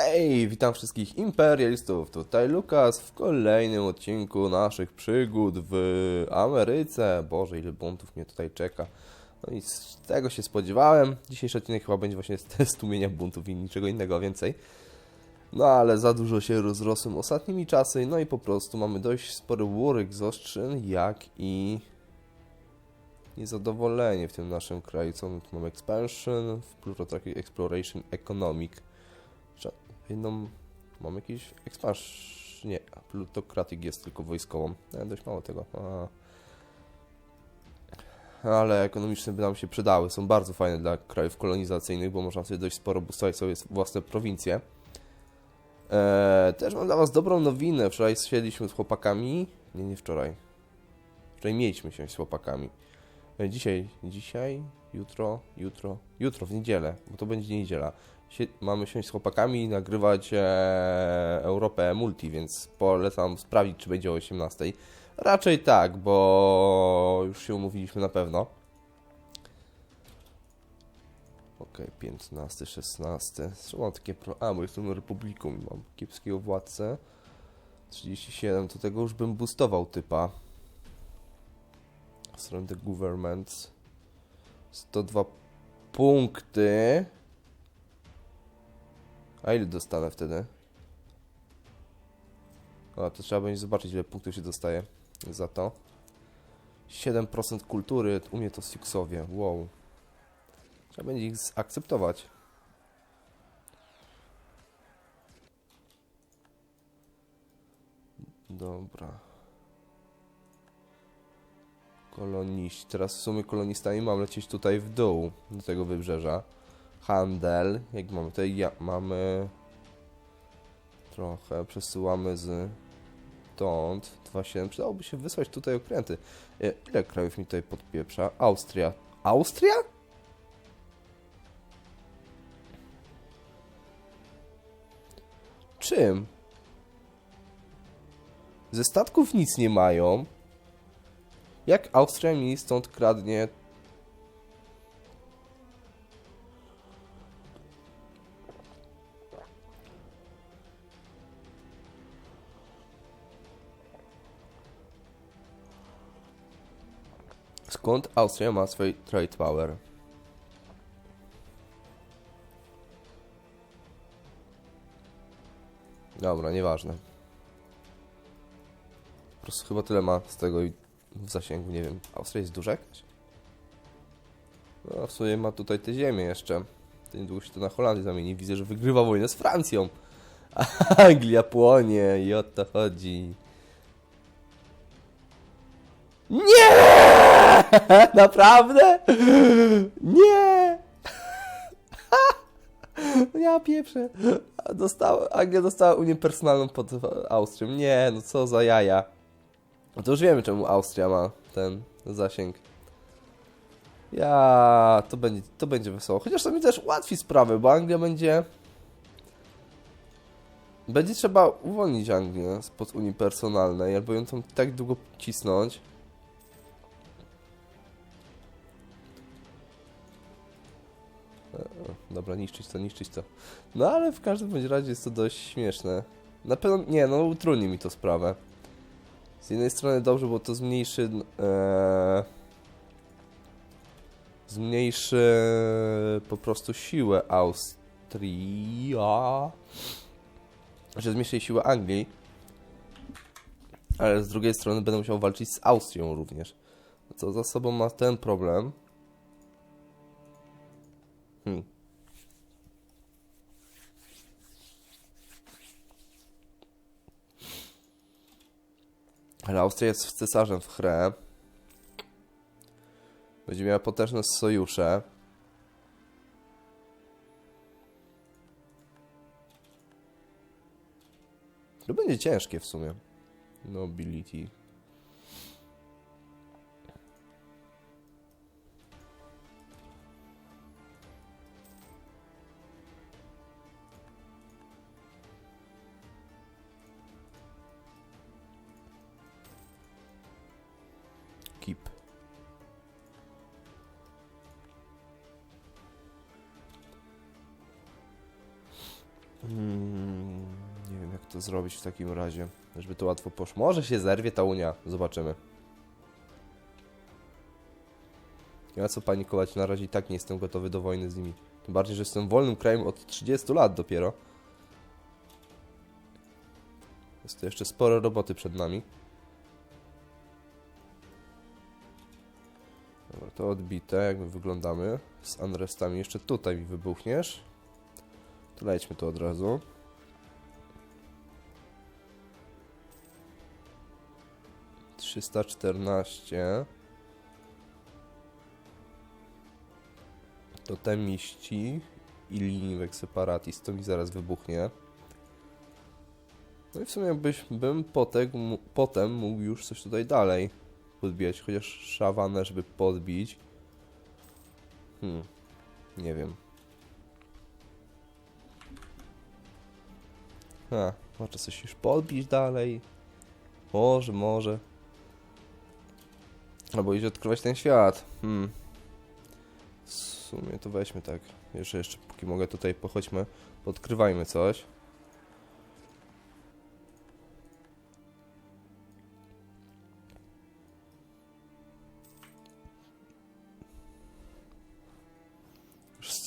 Hej, witam wszystkich imperialistów. Tutaj Lukas w kolejnym odcinku naszych przygód w Ameryce. Boże, ile buntów mnie tutaj czeka. No i z tego się spodziewałem. Dzisiejszy odcinek chyba będzie właśnie z testumienia buntów i niczego innego więcej. No ale za dużo się rozrosłem ostatnimi czasy, no i po prostu mamy dość spory war exhaustion, jak i niezadowolenie w tym naszym kraju. Co mamy? Expansion, w plural exploration, economic. Jedną... Mam jakiś expansion... Nie, plutokratyk jest tylko wojskową. E, dość mało tego. A. Ale ekonomiczne by nam się przydały. Są bardzo fajne dla krajów kolonizacyjnych, bo można sobie dość sporo bustować sobie własne prowincje. Eee, też mam dla Was dobrą nowinę. Wczoraj siedzieliśmy z chłopakami. Nie, nie wczoraj. Wczoraj mieliśmy się z chłopakami. E, Dzisiaj, dzisiaj, jutro, jutro, jutro w niedzielę, bo to będzie niedziela. Sie mamy siąść z chłopakami i nagrywać e, Europę Multi, więc polecam sprawdzić, czy będzie o 18. Raczej tak, bo już się umówiliśmy na pewno. Okej, 15, 16. Zresztą mam takie. A, bo jestem republiką i mam kiepskiego władcę. 37, to tego już bym boostował typa. Strony the government. 102 punkty. A ile dostanę wtedy? A, to trzeba będzie zobaczyć, ile punktów się dostaje za to. 7% kultury, u mnie to Siuksowie, wow. Trzeba będzie ich zaakceptować. Dobra. Koloniści. Teraz w sumie kolonistami mam lecieć tutaj w dół, do tego wybrzeża. Handel. Jak mamy tutaj? Ja, mamy... Trochę. Przesyłamy z... Stąd. 2,7. Przydałoby się wysłać tutaj okręty. E, Ile krajów mi tutaj podpieprza? Austria. Austria? Czym? Ze statków nic nie mają. Jak Austria mi stąd kradnie Skąd Austria ma swój trade power? Dobra, nieważne. Po prostu chyba tyle ma z tego w zasięgu, nie wiem. Austria jest duża jakaś? No, w sumie ma tutaj te ziemię jeszcze. To niedługo się to na Holandię zamieni. Widzę, że wygrywa wojnę z Francją. Anglia płonie i o to chodzi. Nie! Naprawdę? Nie! Ja pieprzę. Dostała, Anglia dostała Unię personalną pod Austrią. Nie, no co za jaja. No to już wiemy, czemu Austria ma ten zasięg. Ja, to będzie, to będzie wesoło. Chociaż to mi też ułatwi sprawę, bo Anglia będzie... Będzie trzeba uwolnić Anglię spod Unii Personalnej, albo ją tam tak długo cisnąć. Dobra, niszczyć to, niszczyć to. No ale w każdym bądź razie jest to dość śmieszne. Na pewno, nie, no utrudni mi to sprawę. Z jednej strony dobrze, bo to zmniejszy... E, zmniejszy po prostu siłę Austria. Znaczy zmniejszy siłę Anglii. Ale z drugiej strony będę musiał walczyć z Austrią również. Co za sobą ma ten problem. Hmm. Ale Austria jest cesarzem w chrę. Będzie miała potężne sojusze. To będzie ciężkie w sumie. Nobility. Zrobić w takim razie, żeby to łatwo poszło. Może się zerwie ta Unia, zobaczymy. Nie ma co panikować, na razie i tak nie jestem gotowy do wojny z nimi. Tym bardziej, że jestem wolnym krajem od 30 lat dopiero. Jest to jeszcze sporo roboty przed nami. Dobra, to odbite, jak my wyglądamy. Z unrestami jeszcze tutaj mi wybuchniesz. To lejdźmy to od razu. Trzysta czternaście. Totemiści i liniwek separatis. To mi zaraz wybuchnie. No i w sumie byś, bym potek, potem mógł już coś tutaj dalej podbijać, chociaż szawanę, żeby podbić. Hmm, nie wiem. A, może coś już podbić dalej? Może, może. Albo iść odkrywać ten świat. Hmm. W sumie to weźmy tak. Jeszcze, jeszcze póki mogę tutaj pochodźmy, podkrywajmy coś.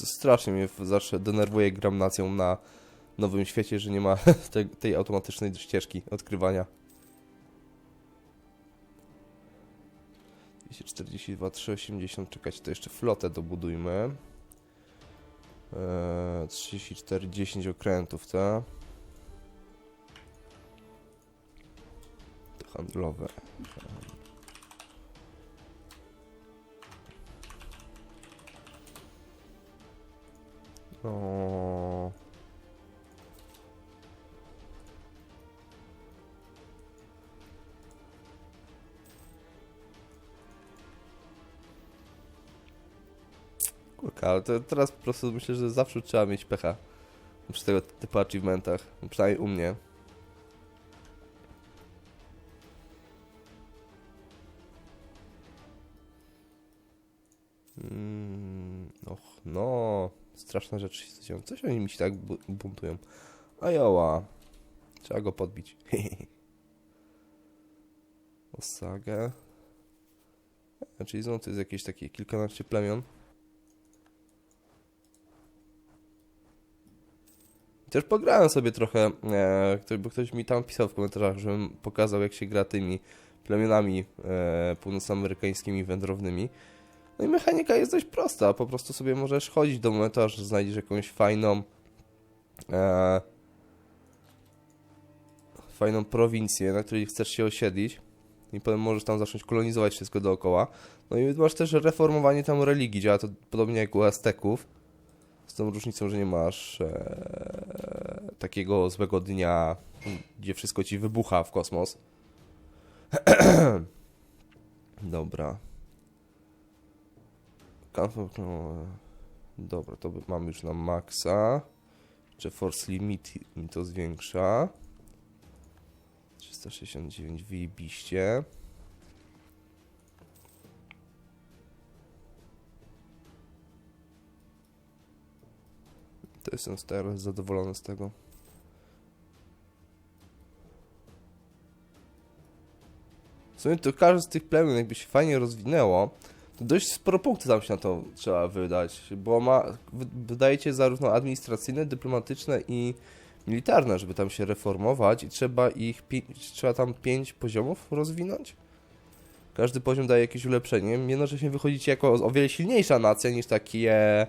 Strasznie mnie zawsze denerwuje gram nacją na nowym świecie, że nie ma tej automatycznej ścieżki odkrywania. 242, 380, czekać, to jeszcze flotę dobudujmy. Eee, 34, 10 okrętów, tak? Handlowe. O. Kurka, ale to teraz po prostu myślę, że zawsze trzeba mieć pecha przy tego typu achievementach, przynajmniej u mnie. Mm, och, no, straszna rzecz się. Coś oni mi się tak bu- buntują. A joła, trzeba go podbić. Osagę. A, czyli znowu to jest jakieś takie kilkanaście plemion. Też pograłem sobie trochę, e, bo ktoś mi tam pisał w komentarzach, żebym pokazał jak się gra tymi plemionami e, północamerykańskimi wędrownymi. No i mechanika jest dość prosta, po prostu sobie możesz chodzić do momentu, aż znajdziesz jakąś fajną e, fajną prowincję, na której chcesz się osiedlić i potem możesz tam zacząć kolonizować wszystko dookoła. No i masz też reformowanie tam religii, działa to podobnie jak u Azteków. Z tą różnicą, że nie masz e, takiego złego dnia, gdzie wszystko ci wybucha w kosmos. Dobra. No, dobra, to by- mam już na maksa. Jeszcze force limit mi to zwiększa. 369 wyjebiście. To jestem teraz zadowolony z tego. W sumie to każdy z tych plemion jakby się fajnie rozwinęło, to dość sporo punktów tam się na to trzeba wydać, bo ma, wy- wydajecie zarówno administracyjne, dyplomatyczne i militarne, żeby tam się reformować i trzeba ich, trzeba tam pięć poziomów rozwinąć. Każdy poziom daje jakieś ulepszenie, jednocześnie wychodzicie jako o wiele silniejsza nacja niż takie,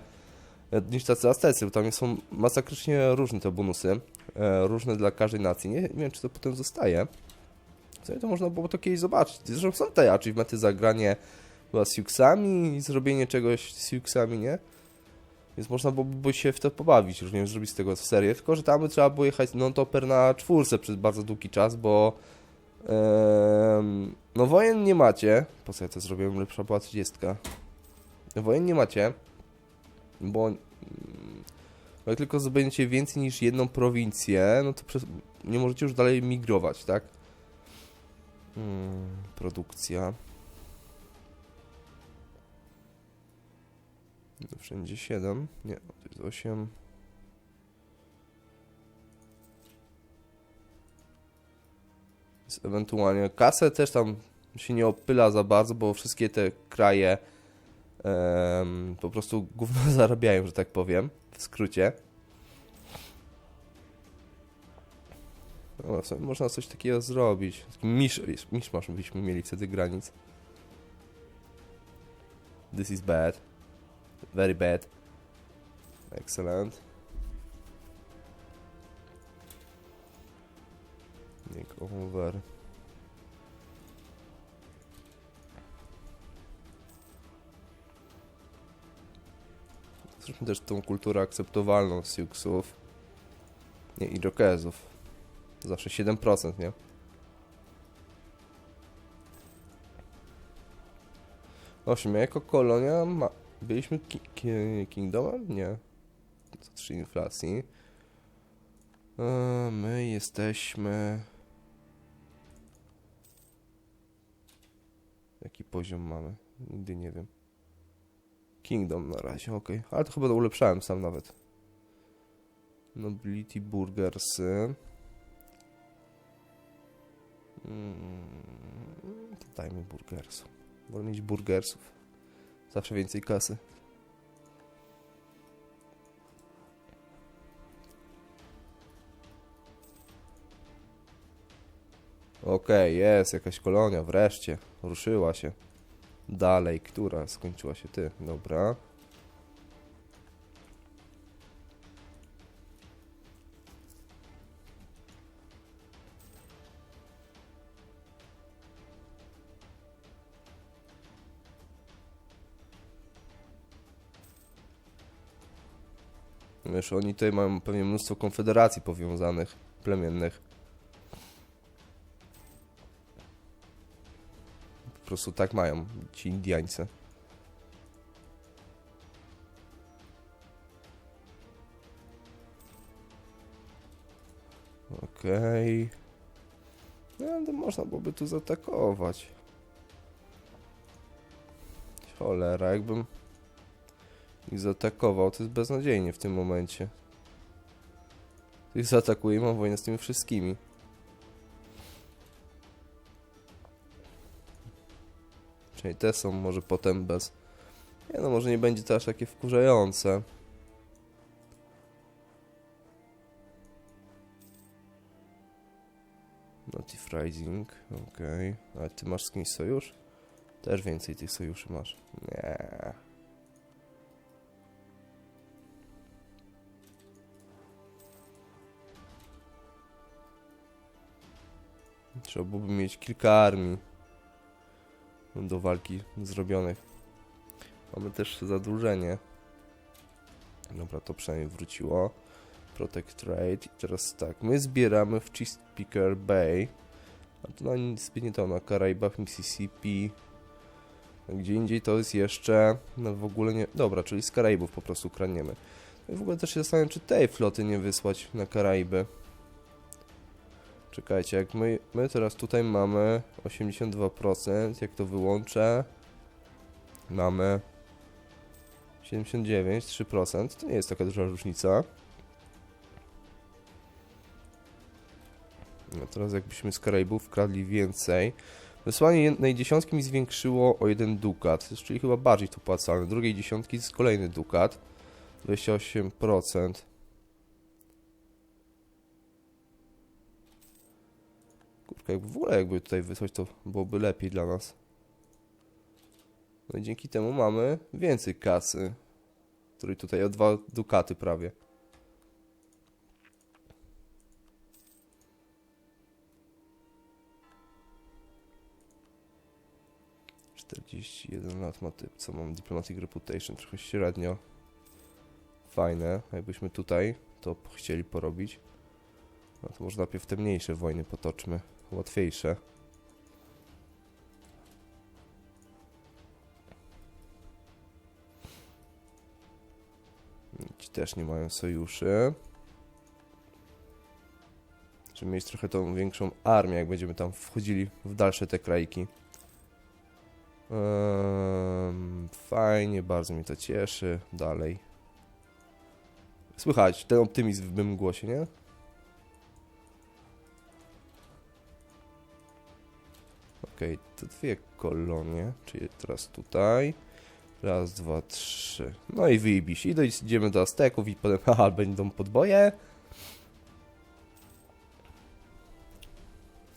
niż tacy Aztecy, bo tam są masakrycznie różne te bonusy, e, różne dla każdej nacji. Nie, nie wiem, czy to potem zostaje. W sumie to można było to kiedyś zobaczyć. Zresztą są te achievementy za granie chyba z Juxami i zrobienie czegoś z Juxami, nie? Więc można byłoby się w to pobawić, już nie wiem, zrobić z tego serię, tylko że tam trzeba było jechać non-topper na czwórce przez bardzo długi czas, bo em, no wojen nie macie. Po co ja to zrobiłem? Lepsza była 30. Wojen nie macie, bo mm, jak tylko zdobędziecie więcej niż jedną prowincję, no to nie możecie już dalej migrować, tak? Hmm, produkcja. No, Wszędzie 7. Nie, to jest 8. Więc ewentualnie kasę też tam się nie opyla za bardzo, bo wszystkie te kraje po prostu gówno zarabiają, że tak powiem, w skrócie. No, w sumie można coś takiego zrobić. Taki misz, miszmasz byśmy mieli wtedy granic. This is bad. Very bad. Excellent. Nick over. Zróbmy też tą kulturę akceptowalną Siuxów. Nie, Irokezów. Zawsze 7%, nie? Osiem, jako kolonia ma... byliśmy ki ki Kingdomem? Nie. Co trzy inflacji. E, my jesteśmy... Jaki poziom mamy? Nigdy nie wiem. Kingdom na razie, ok. Ale to chyba ulepszałem sam nawet. Nobility Burgersy. Mm, to dajmy burgersów. Wolę mieć burgersów. Zawsze więcej kasy. Okej, jest jakaś kolonia, wreszcie. Ruszyła się. Dalej, która skończyła się ty. Dobra. Wiesz, oni tutaj mają pewnie mnóstwo konfederacji powiązanych, plemiennych. Prostu tak mają ci Indiańcy. Okej. No, to można byłoby tu zaatakować. Cholera, jakbym ich zaatakował, to jest beznadziejnie w tym momencie. Ich zaatakuję mam wojnę z tymi wszystkimi. Czyli te są może potem bez... Nie no, może nie będzie to aż takie wkurzające. Notif Rising, okej. Ale ty masz z kimś sojusz? Też więcej tych sojuszy masz. Nie. Trzeba byłoby mieć kilka armii do walki zrobionych. Mamy też zadłużenie. Dobra, to przynajmniej wróciło. Protect Trade. I teraz tak, my zbieramy w Chesapeake Bay. A to na nic nie to, na Karaibach, Mississippi. Gdzie indziej to jest jeszcze no w ogóle nie... Dobra, czyli z Karaibów po prostu kradniemy. No i w ogóle też się zastanawiam, czy tej floty nie wysłać na Karaiby. Czekajcie, jak my, my teraz tutaj mamy 82%, jak to wyłączę, mamy 79, 3%, to nie jest taka duża różnica. No teraz jakbyśmy z Karaibów kradli więcej. Wysłanie jednej dziesiątki mi zwiększyło o jeden dukat, czyli chyba bardziej to opłacalne. Drugiej dziesiątki jest kolejny dukat, 28%. Kurka, jakby w ogóle jakby tutaj wysłać, to byłoby lepiej dla nas. No i dzięki temu mamy więcej kasy. Której tutaj o dwa dukaty prawie. Jeden lat ma typ, co mam Diplomatic Reputation, trochę średnio. Fajne, jakbyśmy tutaj to chcieli porobić. No to może najpierw te mniejsze wojny potoczmy. Łatwiejsze. Ci też nie mają sojuszy. Żeby mieć trochę tą większą armię, jak będziemy tam wchodzili w dalsze te krajki. Ehm, fajnie, bardzo mnie to cieszy. Dalej. Słychać ten optymizm w mym głosie, nie? Okej, to dwie kolonie, czyli teraz tutaj. Raz, dwa, trzy. No i wyjebiś. I dojdziemy do Azteków i potem, haha, będą podboje.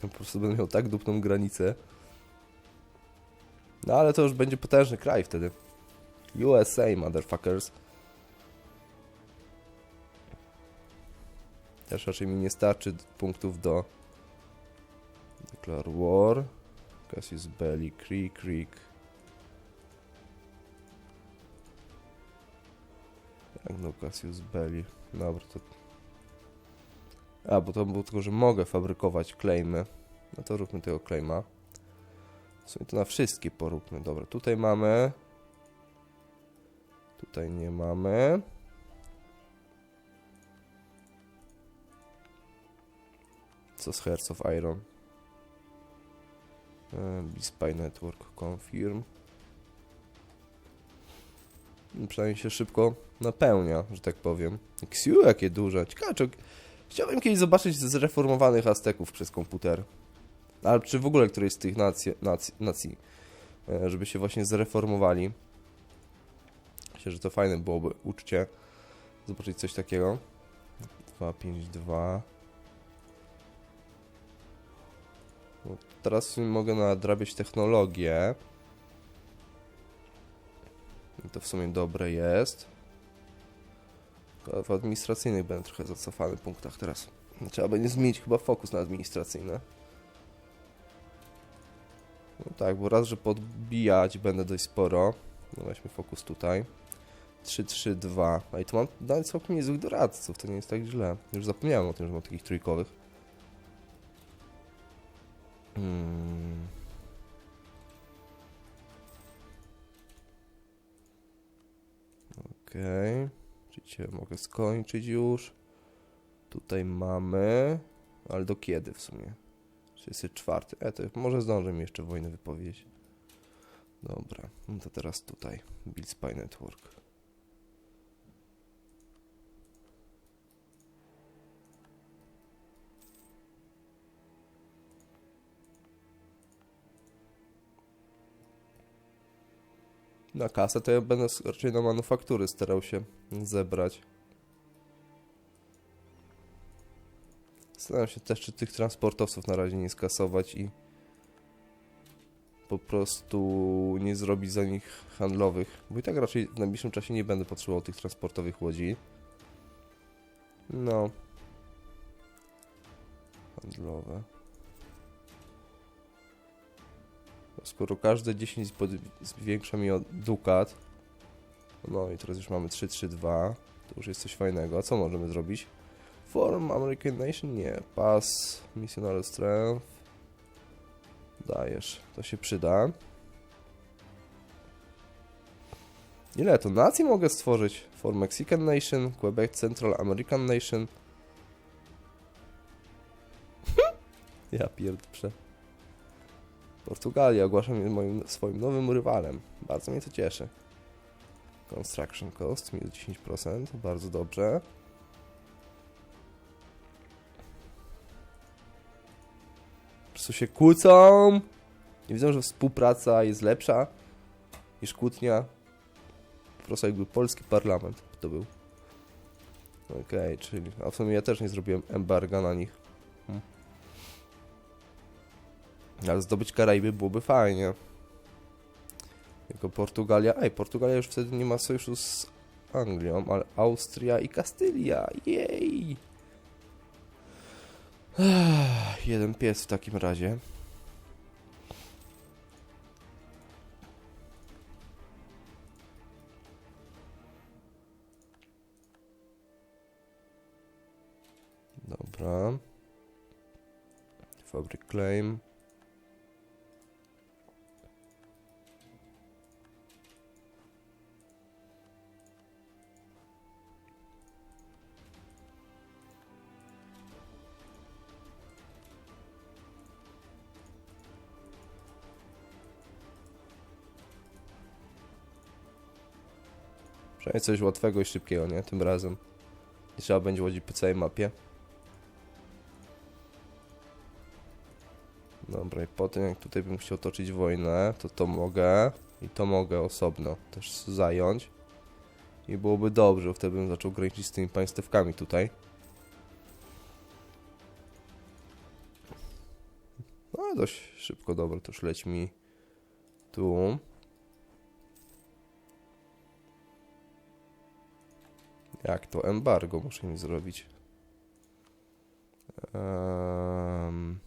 Po prostu będę miał tak dupną granicę. No ale to już będzie potężny kraj wtedy. USA, motherfuckers. Też raczej mi nie starczy punktów do Declare War. Cassius Belli, Creek, Creek. Jak no Cassius Belli. Dobra, to... A, bo to było tylko, że mogę fabrykować claimy. No to róbmy tego claima. W sumie to na wszystkie poróbmy. Dobra, tutaj mamy... Tutaj nie mamy. Co z Hearts of Iron? E, Spy Network Confirm. Przynajmniej się szybko napełnia, że tak powiem. Xiu, jakie duże. Ciekawe. Chciałbym kiedyś zobaczyć zreformowanych Azteków przez komputer. Ale czy w ogóle którejś z tych nacji, nacji, nacji e, żeby się właśnie zreformowali. Myślę, że to fajne byłoby uczcie zobaczyć coś takiego. 2, teraz mogę nadrabiać technologię. I to w sumie dobre jest. W administracyjnych będę trochę zacofany punktach teraz. Trzeba będzie zmienić chyba fokus na administracyjne. No tak, bo raz, że podbijać będę dość sporo. No weźmy fokus tutaj. 3, 3, 2. A i tu mam nawet całkiem niezłych doradców, to nie jest tak źle. Już zapomniałem o tym, że mam takich trójkowych. Hmm. Okej. Czyli cię mogę skończyć już. Tutaj mamy. Ale do kiedy w sumie? 34. E, to może zdążę mi jeszcze wojnę wypowiedzieć. Dobra, no to teraz tutaj. Build Spy Network. Na kasę to ja będę raczej na manufaktury starał się zebrać. Staram się też, czy tych transportowców na razie nie skasować i po prostu nie zrobić za nich handlowych, bo i tak raczej w najbliższym czasie nie będę potrzebował tych transportowych łodzi. No. Handlowe. Skoro każde 10 pod- zwiększa mi o dukat, no i teraz już mamy 3-3-2, to już jest coś fajnego. A co możemy zrobić? Form American Nation? Nie. Pass Missionary Strength. Dajesz. To się przyda. Ile to nacji mogę stworzyć? For Mexican Nation, Quebec Central American Nation. ja pierdolę. Portugalia ogłasza mnie moim swoim nowym rywalem. Bardzo mnie to cieszy. Construction cost minus 10%, bardzo dobrze. Po się kłócą. Nie widzą, że współpraca jest lepsza niż kłótnia. Po prostu jakby polski parlament to był. Okej, czyli... A w sumie ja też nie zrobiłem embarga na nich. Ale zdobyć Karaiby byłoby fajnie. Jako Portugalia. Ej, Portugalia już wtedy nie ma sojuszu z Anglią, ale Austria i Kastylia. Jej! Jeden pies w takim razie. Dobra. Fabric claim. Przynajmniej coś łatwego i szybkiego, nie? Tym razem. Nie trzeba będzie łodzić po całej mapie. Dobra, i potem jak tutaj bym chciał toczyć wojnę, to to mogę i to mogę osobno też zająć. I byłoby dobrze, wtedy bym zaczął graniczyć z tymi państewkami tutaj. No dość szybko, dobra, to już leć mi tu. Jak to embargo muszę mi zrobić? Ehm...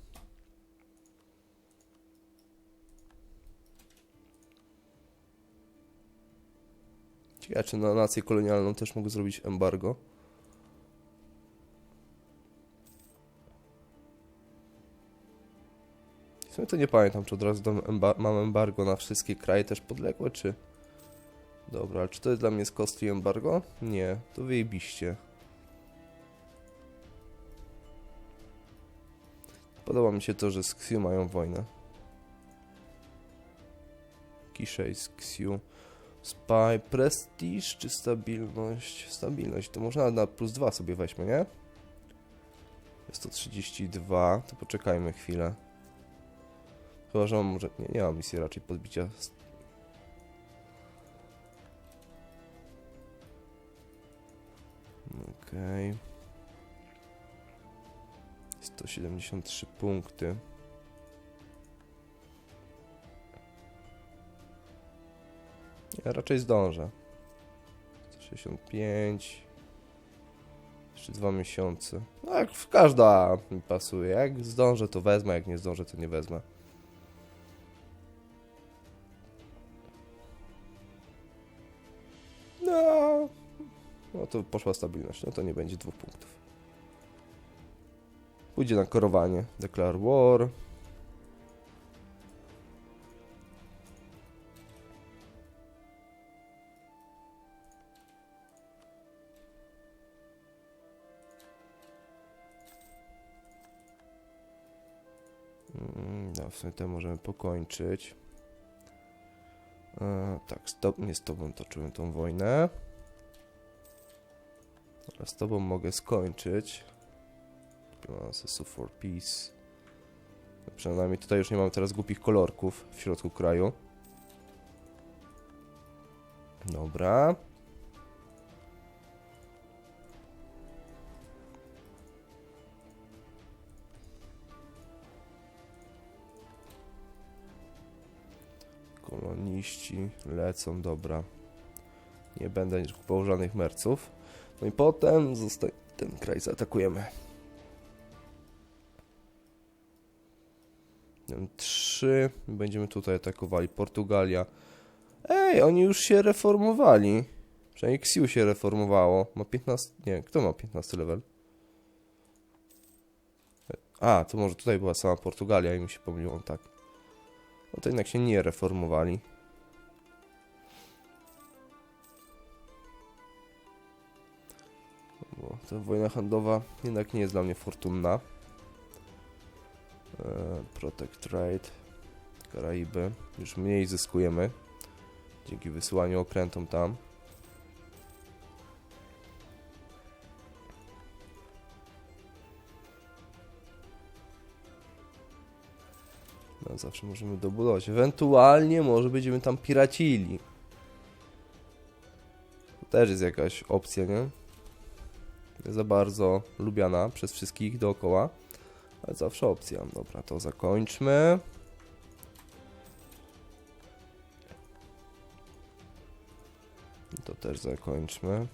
Ciekawe, czy na nację kolonialną też mogę zrobić embargo? W sumie to nie pamiętam, czy od razu mam embargo na wszystkie kraje też podległe, czy... Dobra, ale czy to jest dla mnie z costly embargo? Nie, to wyjebiście. Podoba mi się to, że z Xiu mają wojnę. Kiszej z Xiu. Spy, prestiż czy stabilność? Stabilność, to można na plus 2 sobie weźmy, nie? Jest to 32, to poczekajmy chwilę. Chyba, że mam może... Nie, nie mam misji raczej podbicia. Okej. 173 punkty. Ja raczej zdążę. 165. Jeszcze dwa miesiące. No jak w każda mi pasuje. Jak zdążę to wezmę, jak nie zdążę to nie wezmę. To poszła stabilność. No to nie będzie dwóch punktów. Pójdzie na korowanie. Declare war. Mm, No, w sumie to możemy pokończyć. E, tak, z to, nie z tobą toczyłem tą wojnę. Z tobą mogę skończyć. Sue for Peace. No, przynajmniej tutaj już nie mamy teraz głupich kolorków w środku kraju. Dobra. Koloniści lecą, dobra. Nie będę kupował żadnych merców. No i potem zostaje ten kraj zaatakujemy. Trzy. Będziemy tutaj atakowali. Portugalia. Ej, oni już się reformowali. Przynajmniej Xiu się reformowało. Ma 15. Nie, kto ma 15 level? A, to może tutaj była sama Portugalia i mi się pomyliło, tak. No to jednak się nie reformowali. Bo ta wojna handlowa jednak nie jest dla mnie fortunna. E, Protect Trade, Karaiby. Już mniej zyskujemy dzięki wysyłaniu okrętom tam. No, zawsze możemy dobudować. Ewentualnie może będziemy tam piracili. To też jest jakaś opcja, nie? Za bardzo lubiana przez wszystkich dookoła. Ale zawsze opcja. Dobra, to zakończmy. To też zakończmy.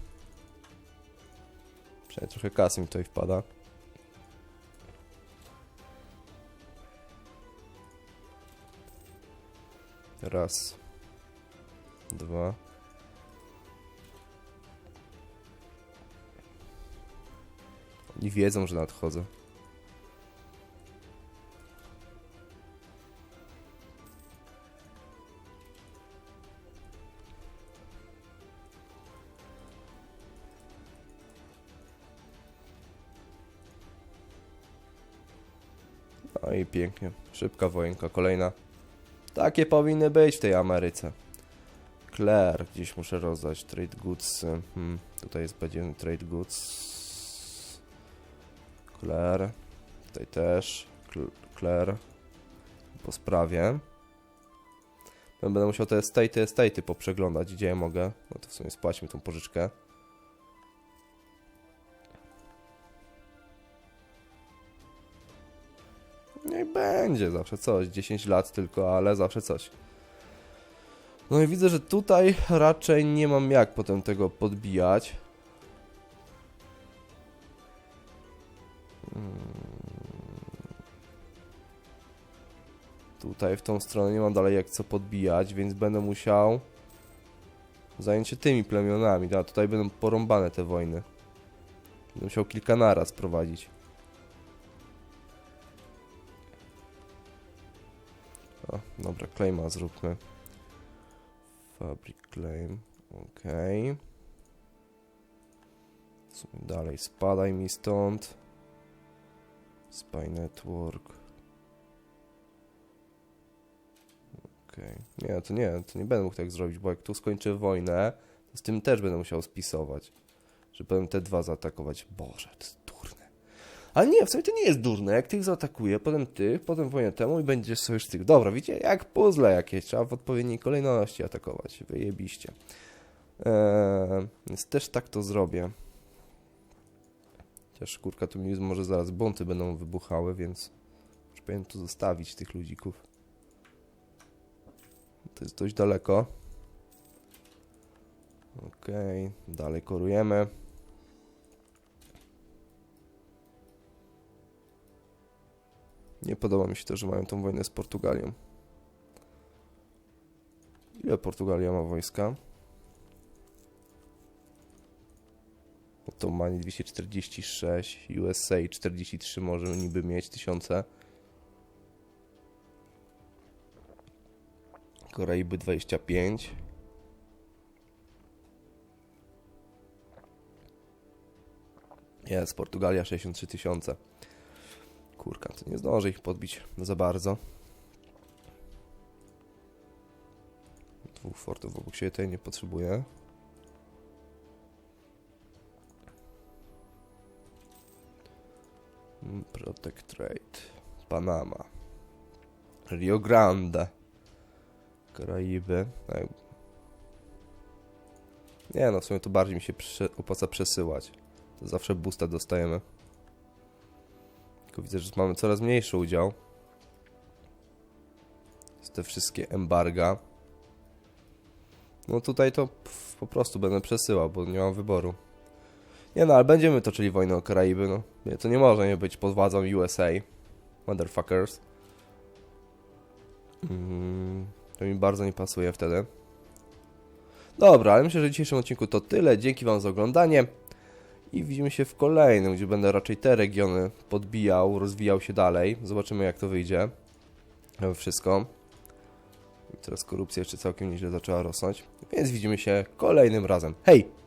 Przynajmniej trochę kasy mi tutaj wpada. Raz. Dwa. Oni wiedzą, że nadchodzę. No i pięknie. Szybka wojenka, kolejna. Takie powinny być w tej Ameryce. Claire, gdzieś muszę rozdać. Trade goods. Hmm, tutaj jest będzie trade goods. Claire. Tutaj też. Cl- Claire. po sprawie. Będę musiał te estate, estate poprzeglądać, gdzie ja mogę. No to w sumie spłaćmy tą pożyczkę. No i będzie zawsze coś. 10 lat tylko, ale zawsze coś. No i widzę, że tutaj raczej nie mam jak potem tego podbijać. Tutaj w tą stronę nie mam dalej jak co podbijać, więc będę musiał zająć się tymi plemionami. A tutaj będą porąbane te wojny. Będę musiał kilka naraz prowadzić. O, dobra, claima zróbmy. Fabric claim, ok. Dalej, spadaj mi stąd. Spy network. Okej. Nie, to nie, to nie będę mógł tak zrobić, bo jak tu skończę wojnę, to z tym też będę musiał spisować. Że potem te dwa zaatakować. Boże, to jest durne. Ale nie, w sumie to nie jest durne. Jak tych zaatakuję, potem tych, potem wojnę temu i będzie sojusz tych. Dobra, widzicie, jak puzzle jakieś. Trzeba w odpowiedniej kolejności atakować. Wyjebiście. Eee, więc też tak to zrobię. Chociaż kurka tu mi może zaraz bunty będą wybuchały, więc już powinien tu zostawić tych ludzików. To jest dość daleko. Okej, dalej korujemy. Nie podoba mi się to, że mają tą wojnę z Portugalią. Ile Portugalia ma wojska? Otomani 246, USA 43 może niby mieć tysiące. Koraiby 25. Jest, Portugalia 63 tysiące. Kurka, to nie zdążę ich podbić za bardzo. Dwóch fortów obok siebie tutaj nie potrzebuję. Protectorate. Panama. Rio Grande. Karaiby. Nie no, w sumie to bardziej mi się opłaca przesyłać. To zawsze boosta dostajemy. Tylko widzę, że mamy coraz mniejszy udział. Z te wszystkie embarga. No tutaj to po prostu będę przesyłał, bo nie mam wyboru. Nie no, ale będziemy toczyli wojnę o Karaiby, no. Nie, to nie może nie być pod władzą USA. Motherfuckers. Mm, to mi bardzo nie pasuje wtedy. Dobra, ale myślę, że w dzisiejszym odcinku to tyle. Dzięki Wam za oglądanie. I widzimy się w kolejnym, gdzie będę raczej te regiony podbijał, rozwijał się dalej. Zobaczymy jak to wyjdzie. Wszystko. I teraz korupcja jeszcze całkiem nieźle zaczęła rosnąć. Więc widzimy się kolejnym razem. Hej!